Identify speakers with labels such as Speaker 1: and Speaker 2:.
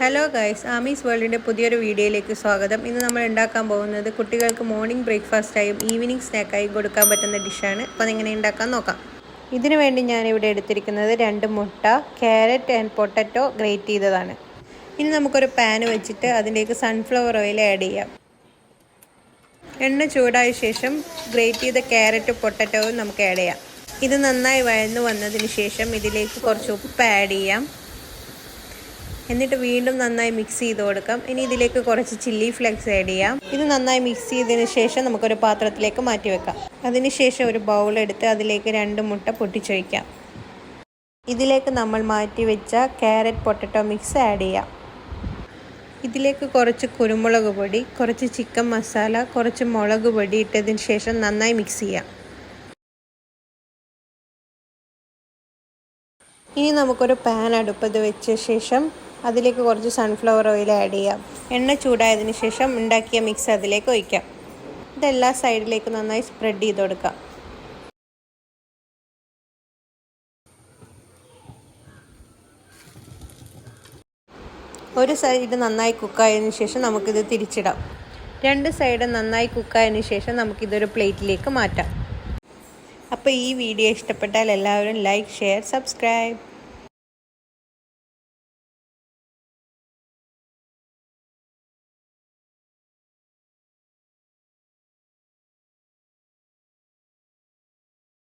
Speaker 1: Hello guys Ami's വേൾഡിന്റെ പുതിയൊരു വീഡിയോയിലേക്ക് സ്വാഗതം. ഇന്ന് നമ്മൾ ഉണ്ടാക്കാൻ പോകുന്നത് കുട്ടികൾക്ക് മോർണിംഗ് ബ്രേക്ക്ഫാസ്റ്റായും ഈവനിങ് സ്നാക്കായും കൊടുക്കാൻ പറ്റുന്ന ഡിഷാണ് അപ്പോൾ അതെങ്ങനെ ഉണ്ടാക്കാൻ നോക്കാം. ഇതിനു വേണ്ടി ഞാനിവിടെ എടുത്തിരിക്കുന്നത് രണ്ട് മുട്ട ക്യാരറ്റ് ആൻഡ് പൊട്ടറ്റോ ഗ്രേറ്റ് ചെയ്തതാണ്. ഇനി നമുക്കൊരു പാന് വെച്ചിട്ട് അതിലേക്ക് സൺഫ്ലവർ ഓയിൽ ആഡ് ചെയ്യാം. എണ്ണ ചൂടായ ശേഷം ഗ്രേറ്റ് ചെയ്ത ക്യാരറ്റ് പൊട്ടറ്റോയും നമുക്ക് ആഡ് ചെയ്യാം. ഇത് നന്നായി വഴന്നു വന്നതിന് ശേഷം ഇതിലേക്ക് കുറച്ച് ഉപ്പ് ആഡ് ചെയ്യാം. എന്നിട്ട് വീണ്ടും നന്നായി മിക്സ് ചെയ്ത് കൊടുക്കാം. ഇനി ഇതിലേക്ക് കുറച്ച് ചില്ലി ഫ്ലെക്സ് ആഡ് ചെയ്യാം. ഇത് നന്നായി മിക്സ് ചെയ്തതിന് ശേഷം നമുക്കൊരു പാത്രത്തിലേക്ക് മാറ്റി വെക്കാം. അതിനുശേഷം ഒരു ബൗൾ എടുത്ത് അതിലേക്ക് രണ്ട് മുട്ട പൊട്ടിച്ചൊഴിക്കാം. ഇതിലേക്ക് നമ്മൾ മാറ്റി വെച്ച ക്യാരറ്റ് പൊട്ടറ്റോ മിക്സ് ആഡ് ചെയ്യാം. ഇതിലേക്ക് കുറച്ച് കുരുമുളക് പൊടി കുറച്ച് ചിക്കൻ മസാല കുറച്ച് മുളക് പൊടി ഇട്ടതിന് ശേഷം നന്നായി മിക്സ് ചെയ്യാം. ഇനി നമുക്കൊരു പാൻ അടുപ്പത് വെച്ച ശേഷം അതിലേക്ക് കുറച്ച് സൺഫ്ലവർ ഓയിൽ ആഡ് ചെയ്യാം. എണ്ണ ചൂടായതിനു ശേഷം ഉണ്ടാക്കിയ മിക്സ് അതിലേക്ക് ഒഴിക്കാം. ഇതെല്ലാ സൈഡിലേക്ക് നന്നായി സ്പ്രെഡ് ചെയ്ത് കൊടുക്കാം. ഒരു സൈഡ് നന്നായി കുക്കായതിനു ശേഷം നമുക്കിത് തിരിച്ചിടാം. രണ്ട് സൈഡ് നന്നായി കുക്കായതിനു ശേഷം നമുക്കിതൊരു പ്ലേറ്റിലേക്ക് മാറ്റാം. അപ്പോൾ ഈ വീഡിയോ ഇഷ്ടപ്പെട്ടാൽ എല്ലാവരും ലൈക്ക് ഷെയർ സബ്സ്ക്രൈബ്